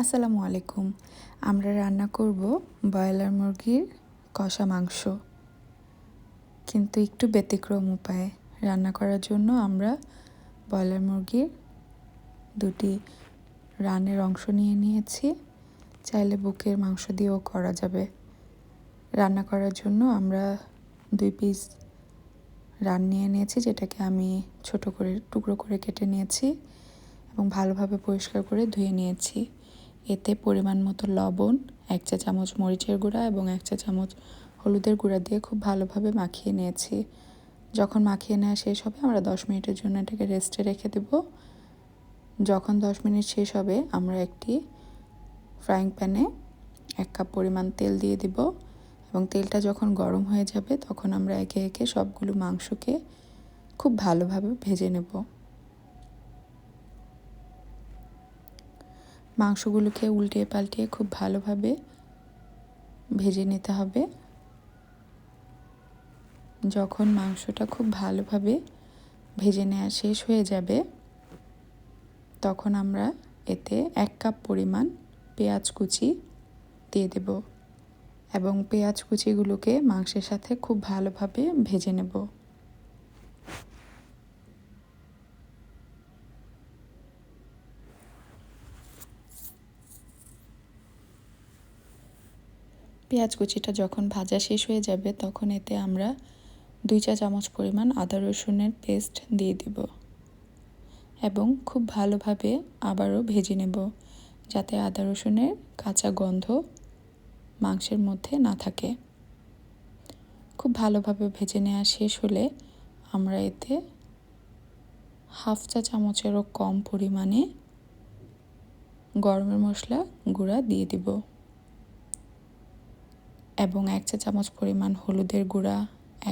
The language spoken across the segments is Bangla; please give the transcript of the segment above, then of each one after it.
আসসালামু আলাইকুম। আমরা রান্না করব ব্রয়লার মুরগির কষা মাংস। কিন্তু একটু ব্যতিক্রম উপায়ে। রান্না করার জন্য আমরা ব্রয়লার মুরগির দুটি রানের অংশ নিয়ে নিয়েছি। চাইলে বুকের মাংস দিয়েও করা যাবে। রান্না করার জন্য আমরা দুই পিস রান নিয়ে নিয়েছি, যেটাকে আমি ছোট করে, টুকরো করে কেটে নিয়েছি এবং ভালোভাবে পরিষ্কার করে ধুয়ে নিয়েছি। এতে পরিমাণ মতো লবণ, এক চা চামচ মরিচের গুঁড়া এবং এক চা চামচ হলুদের গুঁড়া দিয়ে খুব ভালোভাবে মাখিয়ে নিয়েছি। যখন মাখিয়ে নেওয়া শেষ হবে, আমরা দশ মিনিটের জন্য এটাকে রেস্টে রেখে দেব। যখন দশ মিনিট শেষ হবে, আমরা একটি ফ্রাইং প্যানে এক কাপ পরিমাণ তেল দিয়ে দিব এবং তেলটা যখন গরম হয়ে যাবে, তখন আমরা একে একে সবগুলো মাংসকে খুব ভালোভাবে ভেজে নেব। মাংসগুলোকে উল্টিয়ে পাল্টিয়ে খুব ভালোভাবে ভেজে নিতে হবে। যখন মাংসটা খুব ভালোভাবে ভেজে নেওয়া শেষ হয়ে যাবে, তখন আমরা এতে এক কাপ পরিমাণ পেঁয়াজ কুচি দিয়ে দেব এবং পেঁয়াজ কুচিগুলোকে মাংসের সাথে খুব ভালোভাবে ভেজে নেব। পেঁয়াজ কুচিটা যখন ভাজা শেষ হয়ে যাবে, তখন এতে আমরা দুই চা চামচ পরিমাণ আদা রসুনের পেস্ট দিয়ে দিব এবং খুব ভালোভাবে আবারও ভেজে নেব যাতে আদা রসুনের কাঁচা গন্ধ মাংসের মধ্যে না থাকে। খুব ভালোভাবে ভেজে নেওয়া শেষ হলে আমরা এতে হাফ চা চামচেরও কম পরিমাণে গরমের মশলা গুঁড়া দিয়ে দিব। এবং এক চা চামচ পরিমাণ হলুদের গুঁড়া,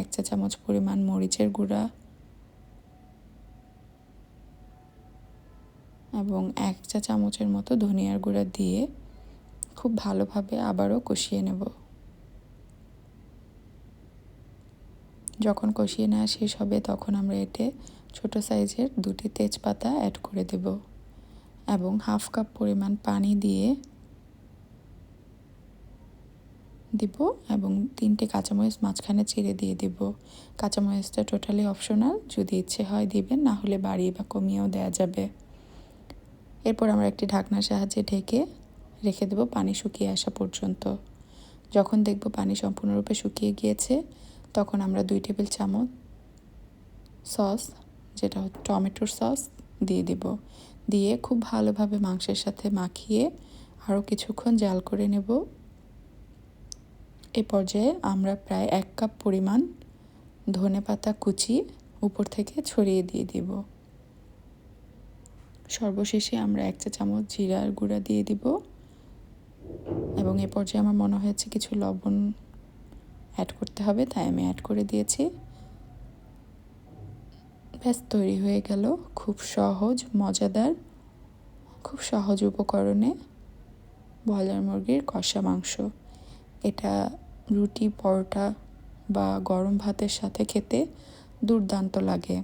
এক চা চামচ পরিমাণ মরিচের গুঁড়া এবং এক চা চামচের মতো ধনিয়ার গুঁড়া দিয়ে খুব ভালোভাবে আবারও কষিয়ে নেব। যখন কষিয়ে নেওয়া শেষ হবে, তখন আমরা এতে ছোট সাইজের দুটি তেজপাতা অ্যাড করে দেব এবং হাফ কাপ পরিমাণ পানি দিয়ে দিব এবং তিনটে কাঁচামরিচ মাঝখানে চিড়ে দিয়ে দিব। কাঁচামরিচটা টোটালি অপশনাল যদি ইচ্ছে হয় দিবেন, না হলে বাড়িয়ে বা কমিয়েও দেওয়া যাবে। এরপর আমরা একটি ঢাকনার সাহায্যে ঢেকে রেখে দেব পানি শুকিয়ে আসা পর্যন্ত। যখন দেখব পানি সম্পূর্ণরূপে শুকিয়ে গিয়েছে, তখন আমরা দুই টেবিল চামচ সস, যেটা হচ্ছে টমেটোর সস, দিয়ে দেব। দিয়ে খুব ভালোভাবে মাংসের সাথে মাখিয়ে আরও কিছুক্ষণ জাল করে নেব। এ পর্যায়ে আমরা প্রায় এক কাপ পরিমাণ ধনে পাতা কুচি উপর থেকে ছড়িয়ে দিয়ে দেব। সর্বশেষে আমরা এক চা চামচ জিরার গুঁড়া দিয়ে দিব এবং এ পর্যায়ে আমার মনে হয়েছে কিছু লবণ অ্যাড করতে হবে, তাই আমি অ্যাড করে দিয়েছি। ব্যাস, তৈরি হয়ে গেল খুব সহজ, মজাদার, খুব সহজ উপকরণে ব্রয়লার মুরগির কষা মাংস। এটা রুটি, পরোটা বা গরম ভাতের সাথে খেতে দুর্দান্ত লাগে।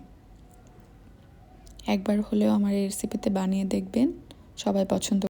একবার হলেও আমার এই রেসিপিতে বানিয়ে দেখবেন, সবাই পছন্দ